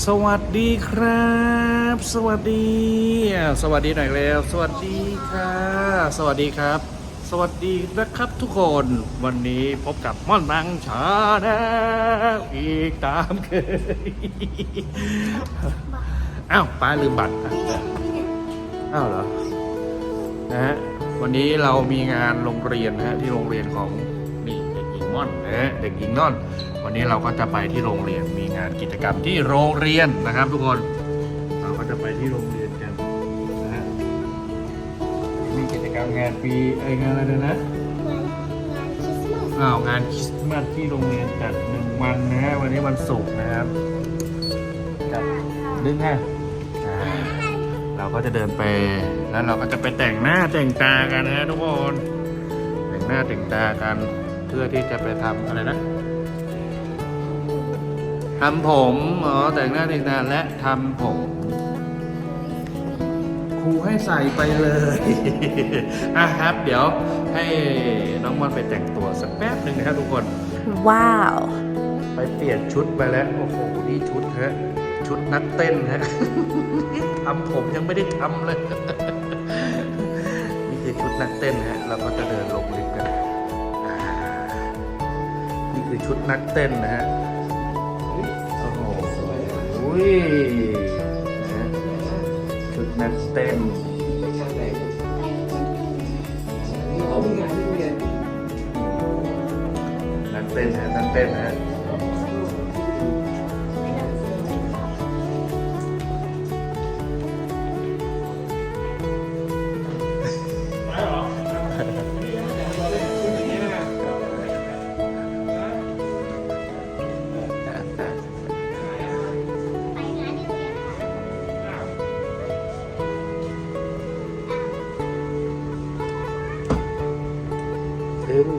สวัสดีครับ สวัสดี สวัสดีหน่อยแล้ว สวัสดีค่ะ สวัสดีครับ สวัสดีนะครับทุกคนวันนี้พบกับม่อนบังชาแนลอีกตามเคยอ้าวป้าลืมบัตรอะอ้าวเหรอนะฮะวันนี้เรามีงานโรงเรียนนะฮะที่โรงเรียนของ ม่อนนะฮะเด็กหญิงน่อน วันนี้เราก็จะไปที่โรงเรียนมีงานกิจกรรมที่โรงเรียนนะครับ ทุกคนเราก็จะไปที่โรงเรียนกันนะฮะมีกิจกรรมงานปีไอยงานอะไรนะอ้าวงานคริสต์มาสที่โรงเรียนจัดหนึ่งวันนะฮะวันนี้วันศุกร์นะครับจัดดึงฮะอ่าเราก็จะเดินไปแล้วเราก็จะไปแต่งหน้าแต่งตากันนะฮะทุกคนแต่งหน้าแต่งตากันเพื่อที่จะไปทำอะไรนะทำผมอ๋อแต่งหน้าแต่งตาและทำผมครูให้ใส่ไปเลยอะครับ เดี๋ยวให้น้องมอนไปแต่งตัวสักแป๊บหนึ่งนะครับทุกคน ว้าว ไปเปลี่ยนชุดไปแล้ว โอ้โห นี่ชุดฮะ ชุดนักเต้นฮะทำผมยังไม่ได้ทำเลย นี่คือชุดนักเต้นฮะ เราก็จะเดินลงลิ ชุดนักเต้นนะฮะโอ้โหนะฮะชุดนักเต้นนักเต้นฮะนักเต้นฮะ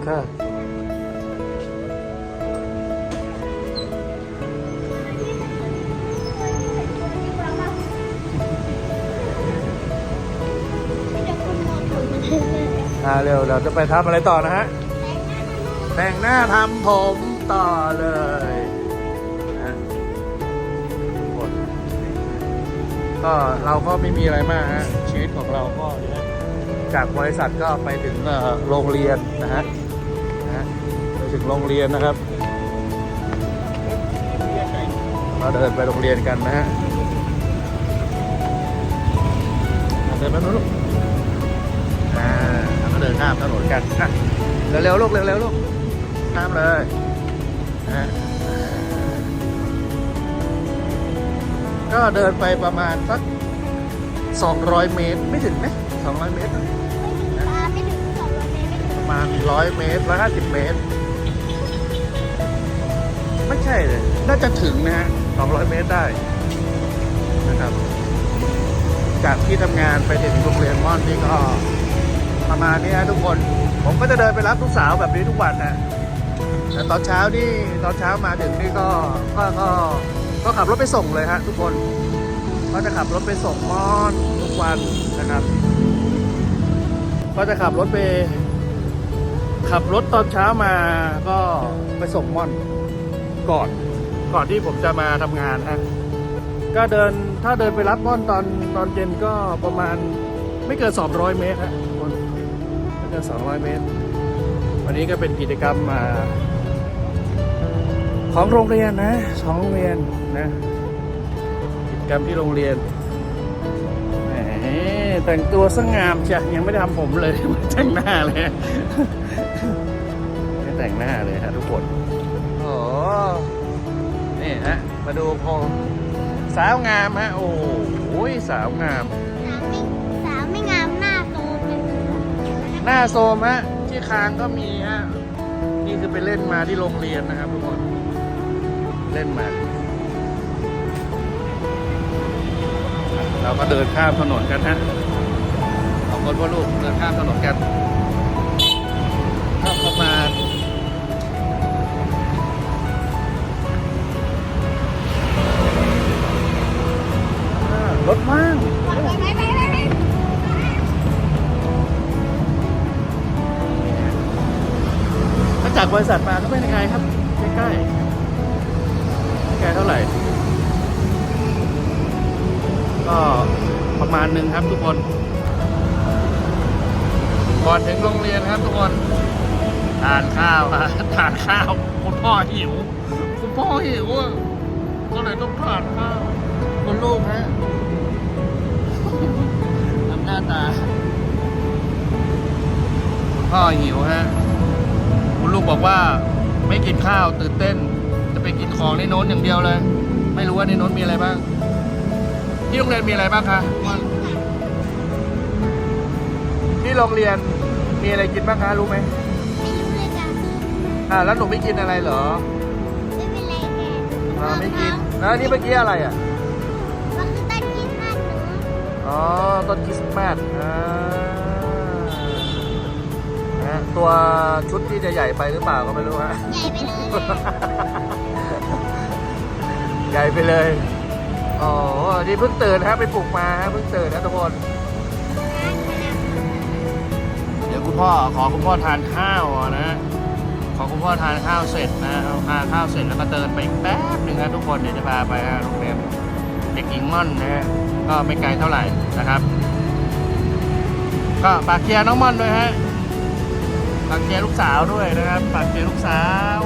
ค่ะ อ่าเร็วเราจะไปทำอะไรต่อนะฮะ แต่งหน้าทำผมต่อเลยนะก็เราก็ไม่มีอะไรมากฮะชีวิตของเราก็จากบริษัทก็ไปถึงโรงเรียนนะฮะ ถึงโรงเรียนนะครับ เราเดินไปโรงเรียนกันนะฮะอะเดินไปโน้นลูกอ่าแล้วก็เดินข้ามถนนกันอะเร็วๆลูกเร็วๆลูกข้ามเลยนะก็เดินไปประมาณสัก 200 เมตรไม่ถึงไหม200 เมตรประมาณ 100 เมตร150 เมตร ไม่ใช่เลย น่าจะถึงนะฮะ200 เมตรได้นะครับ จากที่ทำงานไปถึงโรงเรียนม่อนนี่ก็ประมาณนี้ฮะทุกคน ผมก็จะเดินไปรับลูกสาวแบบนี้ทุกวันนะแต่ตอนเช้านี่ตอนเช้ามาถึงนี่ก็ก็ก็ก็ขับรถไปส่งเลยฮะทุกคนก็จะขับรถไปส่งมอนทุกวันนะครับ ก็จะขับรถไป ขับรถตอนเช้ามาก็ไปส่งม่อน ก่อนก่อนที่ผมจะมาทำงานฮะก็เดินถ้าเดินไปรับม่อนตอนตอนเย็นก็ประมาณไม่เกิน200 เมตรฮะทุกคนไม่เกิน200 เมตร วันนี้ก็เป็นกิจกรรมมา ของโรงเรียนนะของโรงเรียนนะกิจกรรมที่โรงเรียนแต่งตัวสง่ามจ้ะยังไม่ได้ทำผมเลยไม่แต่งหน้าเลยไม่แต่งหน้าเลยฮะทุกคน นี่ฮะมาดูพงสาวงามฮะโอ้โหสาวงามหน้าโซมฮะที่คางก็มีฮะนี่คือไปเล่นมาที่โรงเรียนนะครับทุกคนเล่นมาเราก็เดินข้ามถนนกันฮะสองคนพ่อลูกเดินข้ามถนนกัน บริษัทมาก็ไม่ไกลครับ ใกล้ๆไม่ไกล้เท่าไหร่ ก็ประมาณหนึ่งครับทุกคนก่อนถึงโรงเรียนครับทุกคนทานข้าวฮะทานข้าว คุณพ่อหิว คุณพ่อหิวอะก็เลยต้องทานข้าวคุณลูกฮะทำหน้าตาคุณพ่อหิวฮะ บอกว่าไม่กินข้าวตื่นเต้น จะไปกินของในโน้นอย่างเดียวเลย ไม่รู้ว่าในโน้นมีอะไรบ้าง ที่โรงเรียนมีอะไรบ้างคะที่โรงเรียนมีอะไรกินบ้างคะรู้ไหมไม่รู้เลยจ้ะอ่าแล้วหนูไม่กินอะไรเหรอไม่เป็นไรแกอ่าไม่กินแล้วอันนี่เมื่อกี้อะไรอะมันคือต้นคริสต์มาสหนูอ๋อต้นคริสต์มาสอ่า นะตัวชุดที่จะใหญ่ไปหรือเปล่าก็ไม่รู้ฮะ ใหญ่ไปเลยใหญ่ไปเลยอ๋อนี่เพิ่งตื่นฮะไปปลุกมาฮะเพิ่งตื่นนะทุกคน เดี๋ยวคุณพ่อขอคุณพ่อทานข้าวอะนะ ขอคุณพ่อทานข้าวเสร็จนะเอาทานข้าวเสร็จแล้วก็เดินไปอีกแป๊บหนึ่งนะทุกคนเดี๋ยวจะพาไปฮะโรงเรียนเด็กหญิงม่อนนะฮะก็ไม่ไกลเท่าไหร่นะครับ ก็ฝากเชียร์น้องม่อนด้วยฮะ ฝากเชียร์ลูกสาวด้วยนะครับฝากเชียร์ลูกสาว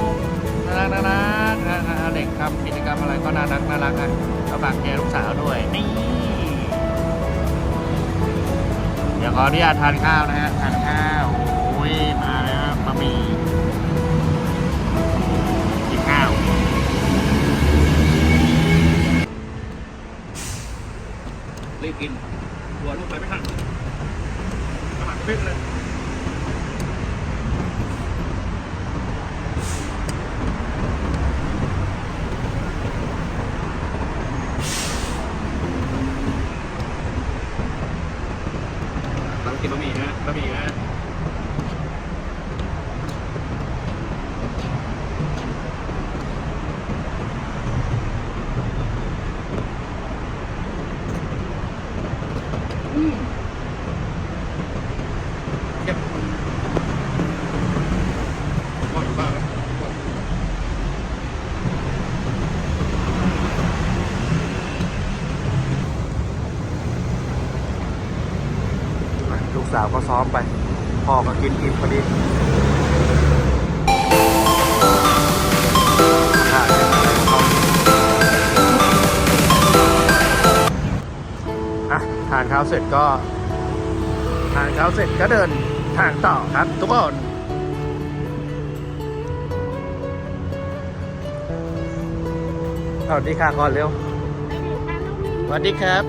น่ารักน่ารักนะเด็กทำกิจกรรมอะไรก็น่ารักน่ารักนะก็ฝากเชียร์ลูกสาวด้วยนี่เดี๋ยวขออนุญาตทานข้าวนะฮะทานข้าวโอ้ยมาแล้ว บะหมี่นะเก็บพ่ออยู่บ้านแล้วลูกสาวก็ซ้อมไป พ่อก็กินอิ่มพอดีค่ะอะทานข้าวเสร็จก็ ทานข้าวเสร็จก็เดินทางต่อครับทุกคนสวัสดีค่ะก่อนเร็วสวัสดีครับ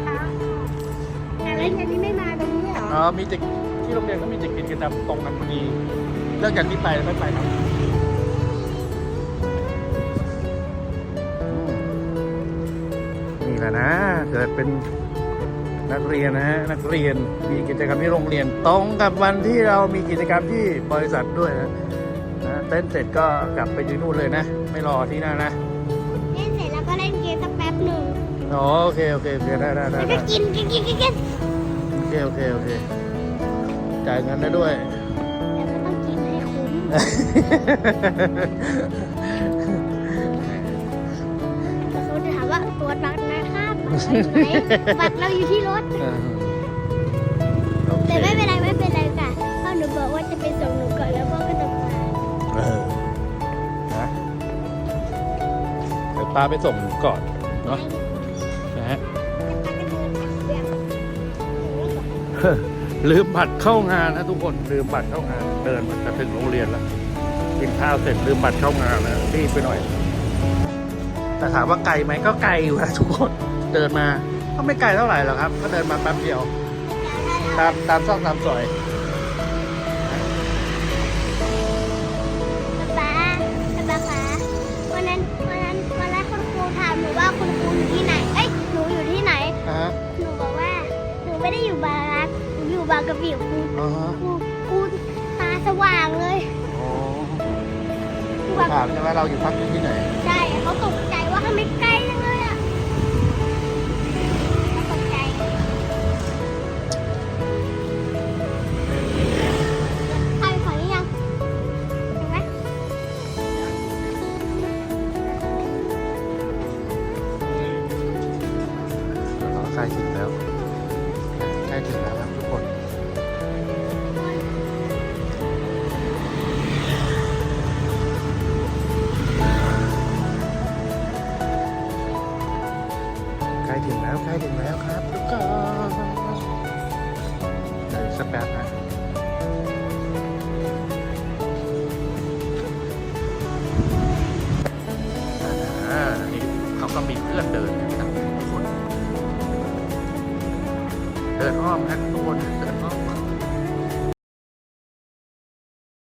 แต่แล้วยันนี่ไม่มาตรงนี้เหรอ อ๋อ มีเด็ก ที่โรงเรียนก็มีเด็กกิจกรรมตรงกันพอดีเลิกจากนี้ไปไม่ไปครับอืมนี่แหละนะเกิดเป็นนักเรียนนะฮะนักเรียนมีกิจกรรมที่โรงเรียนตรงกับวันที่เรามีกิจกรรมที่บริษัทด้วยนะนะเต้นเสร็จก็กลับไปที่นู่นเลยนะ ไม่รอที่นั่นนะเล่นเสร็จแล้วก็เล่นเกมสักแป๊บหนึ่งอ๋อโอเคโอเคโอเคได้ได้ได้แล้วก็ได้กินกินกินกินกินโอเคโอเคโอเค จ่ายเงินได้ด้วยแต่ก็ต้องกินให้คุ้มแต่เขาจะถามว่าตัวบัตรนะครับบัตรเราอยู่ไหนบัตรเราอยู่ที่รถเออโอเคแต่ไม่เป็นไรไม่เป็นไรค่ะพ่อหนูบอกว่าจะไปส่งหนูก่อนแล้วพ่อก็จะมาเออนะเดี๋ยวป้าไปส่งก่อนเนาะนะฮะ ลืมบัตรเข้างานนะทุกคนลืมบัตรเข้างานเดินมาจะถึงโรงเรียนแล้วกินข้าวเสร็จลืมบัตรเข้างานนะรีบไปหน่อย แต่ถามว่าไกลไหมก็ไกลอยู่นะทุกคนเดินมาก็ไม่ไกลเท่าไหร่หรอกครับ ก็เดินมาแป๊บเดียว ตามตามซอกตามซอย บางกะปิครูอ๋อฮะครูครูตาสว่างเลยอ๋อครูแบบถามใช่ไหมเราอยู่พักอยู่ที่ไหนใช่เขาตกใจว่าทำไมไกลจังเลยอะเขาตกใจใครขอนี่ยังเห็นไหมอ๋อใกล้ถึงแล้ว แป๊บนะ